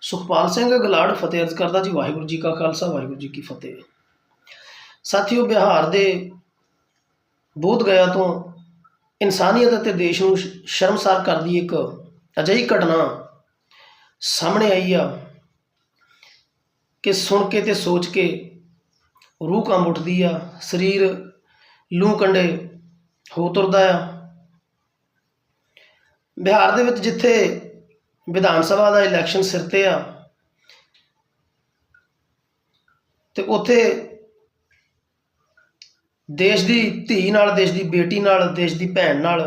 ਸੁਖਪਾਲ ਸਿੰਘ ਗਲਾੜ ਫਤਿਹ ਅਰਜ਼ ਕਰਦਾ ਜੀ, ਵਾਹਿਗੁਰੂ ਜੀ ਕਾ ਖਾਲਸਾ, ਵਾਹਿਗੁਰੂ ਜੀ ਕੀ ਫਤਿਹ। ਸਾਥੀਓ, ਬਿਹਾਰ ਦੇ ਬੋਧ ਗਿਆ ਤੋਂ ਇਨਸਾਨੀਅਤ ਅਤੇ ਦੇਸ਼ ਨੂੰ ਸ਼ਰਮਸਾਰ ਕਰਦੀ ਇੱਕ ਅਜਿਹੀ ਘਟਨਾ ਸਾਹਮਣੇ ਆਈ ਆ ਕਿ ਸੁਣ ਕੇ ਤੇ ਸੋਚ ਕੇ ਰੂਹ ਕੰਬ ਉੱਠਦੀ ਆ, ਸਰੀਰ ਲੂ ਕੰਡੇ ਹੋ ਤੁਰਦਾ ਆ। ਬਿਹਾਰ ਦੇ ਵਿੱਚ ਜਿੱਥੇ ਵਿਧਾਨ ਸਭਾ ਦਾ ਇਲੈਕਸ਼ਨ ਸਿਰ ਤੇ ਆ। ਤੇ ਉੱਥੇ ਦੇਸ਼ ਦੀ ਧੀ ਨਾਲ, ਦੇਸ਼ ਦੀ ਬੇਟੀ ਨਾਲ, ਦੇਸ਼ ਦੀ ਭੈਣ ਨਾਲ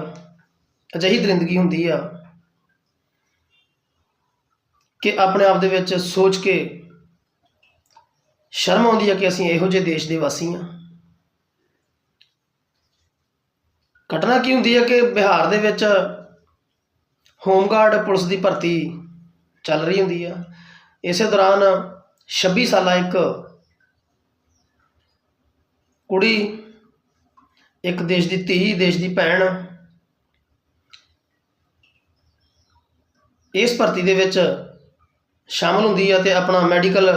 ਅਜਿਹੀ ਦਰਿੰਦਗੀ ਹੁੰਦੀ ਆ ਕਿ ਆਪਣੇ ਆਪ ਦੇ ਵਿੱਚ ਸੋਚ ਕੇ ਸ਼ਰਮ ਆਉਂਦੀ ਆ ਕਿ ਅਸੀਂ ਇਹੋ ਜਿਹੇ ਦੇਸ਼ ਦੇ ਵਾਸੀ ਆ। ਘਟਨਾ ਕੀ ਹੁੰਦੀ ਹੈ ਕਿ ਬਿਹਾਰ ਦੇ ਵਿੱਚ ਹੋਮਗਾਰਡ ਪੁਲਿਸ ਦੀ ਭਰਤੀ ਚੱਲ ਰਹੀ ਹੁੰਦੀ ਆ। ਇਸੇ ਦੌਰਾਨ 26 ਸਾਲਾ ਇੱਕ ਕੁੜੀ, ਇੱਕ ਦੇਸ਼ ਦੀ ਧੀ, ਦੇਸ਼ ਦੀ ਭੈਣ ਇਸ ਭਰਤੀ ਦੇ ਵਿੱਚ ਸ਼ਾਮਲ ਹੁੰਦੀ ਆ ਤੇ ਆਪਣਾ ਮੈਡੀਕਲ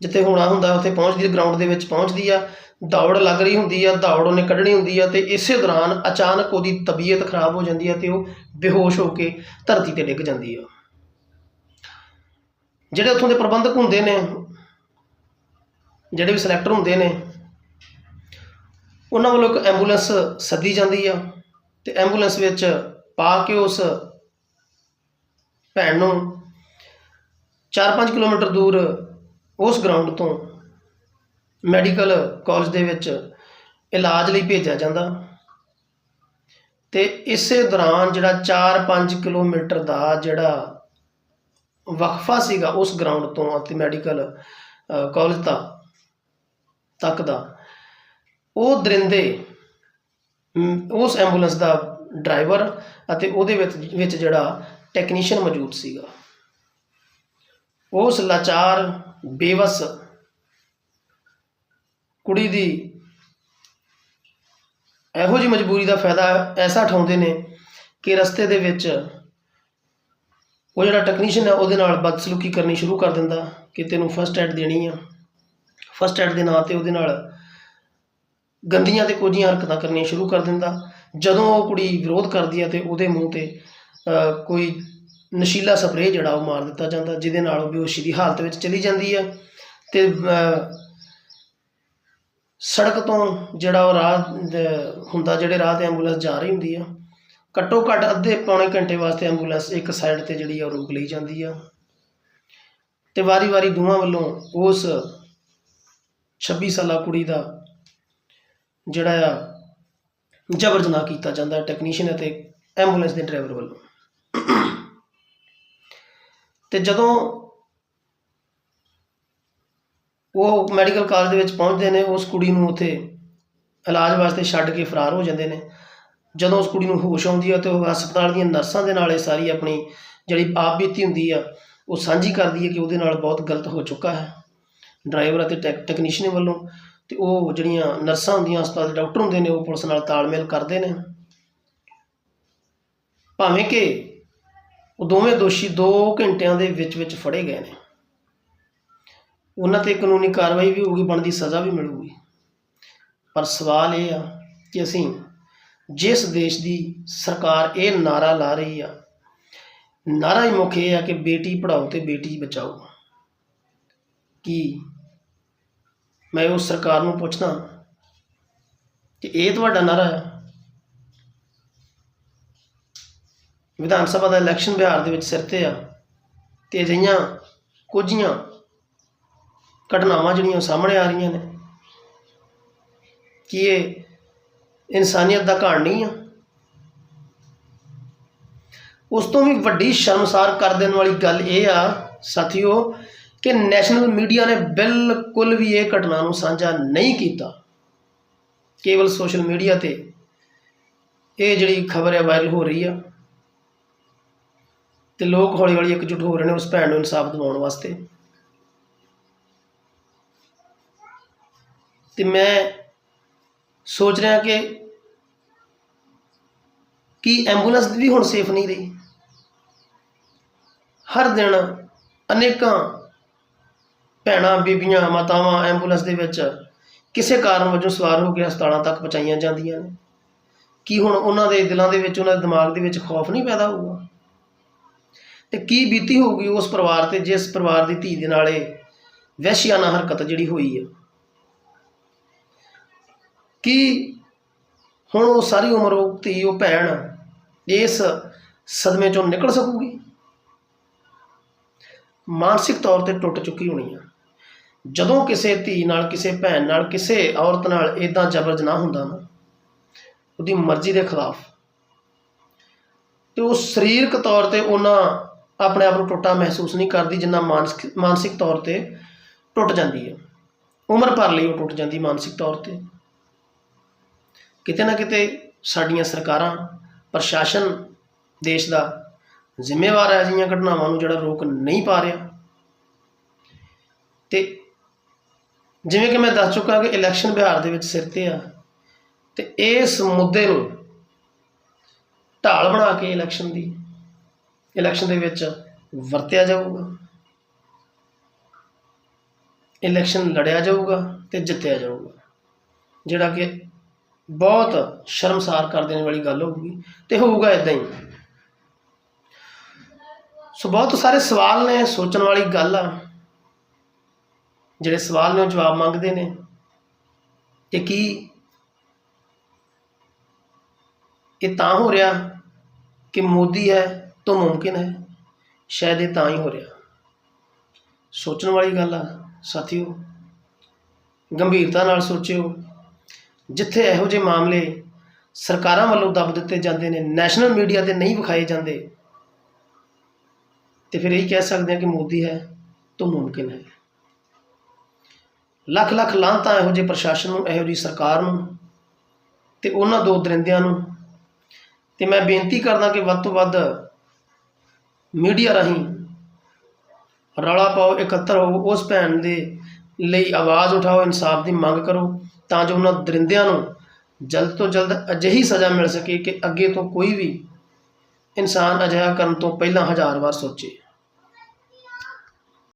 ਜਿੱਥੇ ਹੋਣਾ ਹੁੰਦਾ, ਉੱਥੇ ਪਹੁੰਚਦੀ ਗਰਾਊਂਡ ਦੇ ਵਿੱਚ ਪਹੁੰਚਦੀ ਆ। ਦੌੜ ਲੱਗ ਰਹੀ ਹੁੰਦੀ ਆ, ਦੌੜ ਉਹਨੇ ਕੱਢਣੀ ਹੁੰਦੀ ਆ ਤੇ ਇਸੇ ਦੌਰਾਨ ਅਚਾਨਕ ਉਹਦੀ ਤਬੀਅਤ ਖਰਾਬ ਹੋ ਜਾਂਦੀ ਆ ਤੇ ਉਹ ਬੇਹੋਸ਼ ਹੋ ਕੇ ਧਰਤੀ ਤੇ ਡਿੱਗ ਜਾਂਦੀ ਆ। ਜਿਹੜੇ ਉੱਥੋਂ ਦੇ ਪ੍ਰਬੰਧਕ ਹੁੰਦੇ ਨੇ, ਜਿਹੜੇ ਵੀ ਸਿਲੈਕਟਰ ਹੁੰਦੇ ਨੇ, ਉਹਨਾਂ ਵੱਲੋਂ ਇੱਕ ਐਂਬੂਲੈਂਸ ਸੱਦੀ ਜਾਂਦੀ ਆ ਤੇ ਐਂਬੂਲੈਂਸ ਵਿੱਚ ਪਾ ਕੇ ਉਸ ਭੈਣ ਨੂੰ 4-5 ਕਿਲੋਮੀਟਰ ਦੂਰ ਉਸ ਗਰਾਊਂਡ ਤੋਂ ਮੈਡੀਕਲ ਕਾਲਜ ਦੇ ਵਿੱਚ ਇਲਾਜ ਲਈ ਭੇਜਿਆ ਜਾਂਦਾ। ਤੇ ਇਸੇ ਦੌਰਾਨ ਜਿਹੜਾ 4-5 ਕਿਲੋਮੀਟਰ ਦਾ ਜਿਹੜਾ ਵਕਫਾ ਸੀਗਾ ਉਸ ਗਰਾਊਂਡ ਤੋਂ ਅਤੇ ਮੈਡੀਕਲ ਕਾਲਜ ਦਾ ਤੱਕ ਦਾ, ਉਹ ਦਰਿੰਦੇ ਉਸ ਐਂਬੂਲੈਂਸ ਦਾ ਡਰਾਈਵਰ ਅਤੇ ਉਹਦੇ ਵਿੱਚ ਵਿੱਚ ਜਿਹੜਾ ਟੈਕਨੀਸ਼ੀਅਨ ਮੌਜੂਦ ਸੀਗਾ। ਉਸ ਲਾਚਾਰ ਬੇਵਸ ਕੁੜੀ ਦੀ ਇਹੋ ਜਿਹੀ ਮਜਬੂਰੀ ਦਾ ਫਾਇਦਾ ਐਸਾ ਉਠਾਉਂਦੇ ਨੇ ਕਿ ਰਸਤੇ ਦੇ ਵਿੱਚ ਉਹ ਜਿਹੜਾ ਟੈਕਨੀਸ਼ੀਅਨ ਹੈ, ਉਹਦੇ ਨਾਲ ਬਦਸਲੂਕੀ ਕਰਨੀ ਸ਼ੁਰੂ ਕਰ ਦਿੰਦਾ ਕਿ ਤੈਨੂੰ ਫਸਟ ਐਡ ਦੇਣੀ ਆ। ਫਸਟ ਐਡ ਦੇ ਨਾਂ ਤੇ ਉਹਦੇ ਨਾਲ ਗੰਦੀਆਂ ਤੇ ਕੋਝੀਆਂ ਹਰਕਤਾਂ ਕਰਨੀਆਂ ਸ਼ੁਰੂ ਕਰ ਦਿੰਦਾ। ਜਦੋਂ ਉਹ ਕੁੜੀ ਵਿਰੋਧ ਕਰਦੀ ਹੈ ਤੇ ਉਹਦੇ ਮੂੰਹ ਤੇ ਕੋਈ ਨਸ਼ੀਲਾ ਸਪਰੇਅ ਜਿਹੜਾ ਉਹ ਮਾਰ ਦਿੱਤਾ ਜਾਂਦਾ, ਜਿਹਦੇ ਨਾਲ ਉਹ ਬੇਹੋਸ਼ੀ ਦੀ ਹਾਲਤ ਵਿੱਚ ਚਲੀ ਜਾਂਦੀ ਹੈ ਤੇ ਸੜਕ ਤੋਂ ਜਿਹੜਾ ਉਹ ਰਾਹ ਹੁੰਦਾ ਜਿਹੜੇ ਰਾਹ ਤੇ ਐਂਬੂਲੈਂਸ ਜਾ ਰਹੀ ਹੁੰਦੀ ਆ, ਘੱਟੋ ਘੱਟ ਅੱਧੇ ਪੌਣੇ ਘੰਟੇ ਵਾਸਤੇ ਐਂਬੂਲੈਂਸ ਇੱਕ ਸਾਈਡ ਤੇ ਜਿਹੜੀ ਆ ਉਹ ਰੋਕ ਲਈ ਜਾਂਦੀ ਆ। ਤੇ ਵਾਰੀ-ਵਾਰੀ ਦੋਵਾਂ ਵੱਲੋਂ ਉਸ 26 ਸਾਲਾ ਕੁੜੀ ਦਾ ਜਿਹੜਾ ਆ, ਜਬਰ ਜਨਾਹ ਕੀਤਾ ਜਾਂਦਾ ਟੈਕਨੀਸ਼ੀਅਨ ਅਤੇ ਐਂਬੂਲੈਂਸ ਦੇ ਡਰਾਈਵਰ ਵੱਲੋਂ। ਤੇ ਜਦੋਂ ਉਹ ਮੈਡੀਕਲ ਕਾਲਜ ਦੇ ਵਿੱਚ ਪਹੁੰਚਦੇ ਨੇ, ਉਸ ਕੁੜੀ ਨੂੰ ਉੱਥੇ ਇਲਾਜ ਵਾਸਤੇ ਛੱਡ ਕੇ ਫਰਾਰ ਹੋ ਜਾਂਦੇ ਨੇ। ਜਦੋਂ ਉਸ ਕੁੜੀ ਨੂੰ ਹੋਸ਼ ਆਉਂਦੀ ਹੈ ਤੇ ਉਹ ਹਸਪਤਾਲ ਦੀਆਂ ਨਰਸਾਂ ਦੇ ਨਾਲ ਇਹ ਸਾਰੀ ਆਪਣੀ ਜਿਹੜੀ ਆਪ ਬੀਤੀ ਹੁੰਦੀ ਆ, ਉਹ ਸਾਂਝੀ ਕਰਦੀ ਹੈ ਕਿ ਉਹਦੇ ਨਾਲ ਬਹੁਤ ਗਲਤ ਹੋ ਚੁੱਕਾ ਹੈ। ਡਰਾਈਵਰ ਅਤੇ ਟੈਕ ਟੈਕਨੀਸ਼ੀਅਨ ਵੱਲੋਂ ਤੇ ਉਹ ਜਿਹੜੀਆਂ ਨਰਸਾਂ ਹੁੰਦੀਆਂ, ਹਸਪਤਾਲ ਦੇ ਡਾਕਟਰ ਹੁੰਦੇ ਨੇ, ਉਹ ਪੁਲਿਸ ਨਾਲ ਤਾਲਮੇਲ ਕਰਦੇ ਨੇ। ਭਾਵੇਂ ਕਿ ਉਹ ਦੋਵੇਂ ਦੋਸ਼ੀ 2 ਘੰਟਿਆਂ ਦੇ ਵਿੱਚ ਵਿੱਚ ਫੜੇ ਗਏ ਨੇ। ਉਹਨਾਂ ਤੇ ਕਾਨੂੰਨੀ ਕਾਰਵਾਈ ਵੀ ਹੋਊਗੀ, ਬਣਦੀ ਸਜ਼ਾ ਵੀ ਮਿਲੂਗੀ। ਪਰ ਸਵਾਲ ਇਹ ਆ ਕਿ ਅਸੀਂ ਜਿਸ ਦੇਸ਼ ਦੀ ਸਰਕਾਰ ਇਹ ਨਾਰਾ ਲਾ ਰਹੀ ਆ ਨਾਰਾ ਹੀ ਮੁੱਖ ਇਹ ਆ ਕਿ ਬੇਟੀ ਪੜ੍ਹਾਓ ਤੇ ਬੇਟੀ ਬਚਾਓ। ਕੀ ਮੈਂ ਉਸ ਸਰਕਾਰ ਨੂੰ ਪੁੱਛਦਾ ਕਿ ਇਹ ਤੁਹਾਡਾ ਨਾਰਾ ਹੈ ਵਿਧਾਨ ਸਭਾ ਦਾ ਇਲੈਕਸ਼ਨ ਬਿਹਾਰ ਦੇ ਵਿੱਚ ਸਿਰ ਤੇ ਆ ਤੇ ਅਜਿਹੀਆਂ ਕੁਝੀਆਂ ਘਟਨਾਵਾਂ ਜਿਹੜੀਆਂ ਉਹ ਸਾਹਮਣੇ ਆ ਰਹੀਆਂ ਨੇ, ਕੀ ਇਹ ਇਨਸਾਨੀਅਤ ਦਾ ਘਾਣ ਨਹੀਂ ਆ? ਉਸ ਤੋਂ ਵੀ ਵੱਡੀ ਸ਼ਰਮਸਾਰ ਕਰ ਦੇਣ ਵਾਲੀ ਗੱਲ ਇਹ ਆ ਸਾਥੀਓ ਕਿ ਨੈਸ਼ਨਲ ਮੀਡੀਆ ਨੇ ਬਿਲਕੁਲ ਵੀ ਇਹ ਘਟਨਾ ਨੂੰ ਸਾਂਝਾ ਨਹੀਂ ਕੀਤਾ। ਕੇਵਲ ਸੋਸ਼ਲ ਮੀਡੀਆ ਤੇ ਇਹ ਜਿਹੜੀ ਖਬਰ ਹੈ ਵਾਇਰਲ ਹੋ ਰਹੀ ਆ ਤੇ ਲੋਕ ਹੌਲੀ ਹੌਲੀ ਇਕਜੁੱਟ ਹੋ ਰਹੇ ਨੇ ਉਸ ਭੈਣ ਨੂੰ ਇਨਸਾਫ ਦਿਵਾਉਣ ਵਾਸਤੇ। ਤੇ ਮੈਂ ਸੋਚ ਰਿਹਾ ਕਿ ਕੀ ਐਂਬੂਲੈਂਸ ਵੀ ਹੁਣ ਸੇਫ ਨਹੀਂ ਰਹੀ। ਹਰ ਦਿਨ ਅਨੇਕਾਂ ਭੈਣਾਂ, ਬੀਬੀਆਂ, ਮਾਤਾਵਾਂ ਐਂਬੂਲੈਂਸ ਦੇ ਵਿੱਚ ਕਿਸੇ ਕਾਰਨ ਵਜੋਂ ਸਵਾਰ ਹੋ ਕੇ ਹਸਪਤਾਲਾਂ ਤੱਕ ਪਹੁੰਚਾਈਆਂ ਜਾਂਦੀਆਂ ਨੇ। ਕੀ ਹੁਣ ਉਹਨਾਂ ਦੇ ਦਿਲਾਂ ਦੇ ਵਿੱਚ, ਉਹਨਾਂ ਦੇ ਦਿਮਾਗ ਦੇ ਵਿੱਚ ਖੌਫ ਨਹੀਂ ਪੈਦਾ ਹੋਊਗਾ? ਤੇ ਕੀ ਬੀਤੀ ਹੋਊਗੀ ਉਸ ਪਰਿਵਾਰ ਤੇ, ਜਿਸ ਪਰਿਵਾਰ ਦੀ ਧੀ ਦੇ ਨਾਲ ਇਹ ਵਹਿਸ਼ੀਆਨਾ ਹਰਕਤ ਜਿਹੜੀ ਹੋਈ ਹੈ ਕੀ ਹੁਣ ਉਹ ਸਾਰੀ ਉਮਰ ਉਹ ਧੀ, ਉਹ ਭੈਣ ਇਸ ਸਦਮੇ ਚੋਂ ਨਿਕਲ ਸਕੂਗੀ? ਮਾਨਸਿਕ ਤੌਰ ਤੇ ਟੁੱਟ ਚੁੱਕੀ ਹੋਣੀ ਆ। ਜਦੋਂ ਕਿਸੇ ਧੀ ਨਾਲ, ਕਿਸੇ ਭੈਣ ਨਾਲ, ਕਿਸੇ ਔਰਤ ਨਾਲ ਇਦਾਂ ਜ਼ਬਰ ਜਨਾਹ ਹੁੰਦਾ ਨਾ, ਉਹਦੀ ਮਰਜ਼ੀ ਦੇ ਖਿਲਾਫ, ਤੇ ਉਹ ਸਰੀਰਕ ਤੌਰ ਤੇ ਉਹਨਾਂ ਆਪਣੇ ਆਪ ਨੂੰ ਟੁੱਟਾ ਮਹਿਸੂਸ ਨਹੀਂ ਕਰਦੀ, ਜਿੰਨਾ ਮਾਨਸਿਕ ਮਾਨਸਿਕ ਤੌਰ ਤੇ ਟੁੱਟ ਜਾਂਦੀ ਹੈ ਉਮਰ ਭਰ ਲਈ ਉਹ ਟੁੱਟ ਜਾਂਦੀ ਮਾਨਸਿਕ ਤੌਰ ਤੇ। ਕਿਤੇ ਨਾ ਕਿਤੇ ਸਾਡੀਆਂ ਸਰਕਾਰਾਂ, ਪ੍ਰਸ਼ਾਸਨ, ਦੇਸ਼ ਦਾ ਜ਼ਿੰਮੇਵਾਰ ਹੈ ਅਜਿਹੀਆਂ ਘਟਨਾਵਾਂ ਨੂੰ ਜਿਹੜਾ ਰੋਕ ਨਹੀਂ ਪਾ ਰਿਹਾ। ਤੇ ਜਿਵੇਂ ਕਿ ਮੈਂ ਦੱਸ ਚੁੱਕਾ ਕਿ ਇਲੈਕਸ਼ਨ ਬਿਹਾਰ ਦੇ ਵਿੱਚ ਸਿਰ ਤੇ ਆ, ਤੇ ਇਸ ਮੁੱਦੇ ਨੂੰ ਢਾਲ ਬਣਾ ਕੇ ਇਲੈਕਸ਼ਨ ਦੀ, ਇਲੈਕਸ਼ਨ ਦੇ ਵਿੱਚ ਵਰਤਿਆ ਜਾਊਗਾ। ਇਲੈਕਸ਼ਨ ਲੜਿਆ ਜਾਊਗਾ ਤੇ ਜਿੱਤਿਆ ਜਾਊਗਾ। ਜਿਹੜਾ ਕਿ ਬਹੁਤ ਸ਼ਰਮਸਾਰ ਕਰ ਦੇਣ ਵਾਲੀ ਗੱਲ ਹੋਊਗੀ ਤੇ ਹੋਊਗਾ ਇਦਾਂ ਹੀ। ਸੋ ਬਹੁਤ ਸਾਰੇ ਸਵਾਲ ਨੇ, ਸੋਚਣ ਵਾਲੀ ਗੱਲ ਆ। ਜਿਹੜੇ ਸਵਾਲ ਨੇ ਉਹ ਜਵਾਬ ਮੰਗਦੇ ਨੇ। ਕਿ ਕੀ ਇਹ ਤਾਂ ਹੋ ਰਿਹਾ ਕਿ ਮੋਦੀ ਹੈ ਤਾਂ ਮੁਮਕਿਨ ਹੈ? ਸ਼ਾਇਦ ਇਹ ਤਾਂ ਹੀ ਹੋ ਰਿਹਾ। ਸੋਚਣ ਵਾਲੀ ਗੱਲ ਆ, ਸਾਥੀਓ। ਗੰਭੀਰਤਾ ਨਾਲ ਸੋਚਿਓ। ਜਿੱਥੇ ਇਹੋ ਜਿਹੇ ਮਾਮਲੇ ਸਰਕਾਰਾਂ ਵੱਲੋਂ ਦੱਬ ਦਿੱਤੇ ਜਾਂਦੇ ਨੇ ਨੈਸ਼ਨਲ ਮੀਡੀਆ ਤੇ ਨਹੀਂ ਵਿਖਾਏ ਜਾਂਦੇ, ਤੇ ਫਿਰ ਇਹ ਕਹਿ ਸਕਦੇ ਹਾਂ ਕਿ ਮੋਦੀ ਹੈ, ਤੋਂ ਮੁਮਕਿਨ ਹੈ। ਲੱਖ ਲੱਖ ਲਾਂਤਾਂ ਇਹੋ ਜਿਹੇ ਪ੍ਰਸ਼ਾਸਨ ਨੂੰ, ਇਹੋ ਜਿਹੀ ਸਰਕਾਰ ਨੂੰ, ਤੇ ਉਹਨਾਂ ਦੋ ਦਰਿੰਦਿਆਂ ਨੂੰ, ਤੇ ਮੈਂ ਬੇਨਤੀ ਕਰਦਾ ਕਿ ਵੱਧ ਤੋਂ ਵੱਧ ਮੀਡੀਆ ਰਾਹੀਂ ਰੌਲਾ ਪਾਓ, ਇਕੱਤਰ ਹੋ ਉਸ ਭੈਣ ਦੇ ਲਈ ਆਵਾਜ਼ ਉਠਾਓ, ਇਨਸਾਫ ਦੀ ਮੰਗ ਕਰੋ ਤਾਂ ਜੋ ਉਹਨਾਂ ਦਰਿੰਦਿਆਂ ਨੂੰ ਜਲਦ ਤੋਂ ਜਲਦ ਅਜਿਹੀ ਸਜ਼ਾ ਮਿਲ ਸਕੇ ਕਿ ਅੱਗੇ ਤੋਂ ਕੋਈ ਵੀ ਇਨਸਾਨ ਅਜਿਹਾ ਕਰਨ ਤੋਂ ਪਹਿਲਾਂ ਹਜ਼ਾਰ ਵਾਰ ਸੋਚੇ।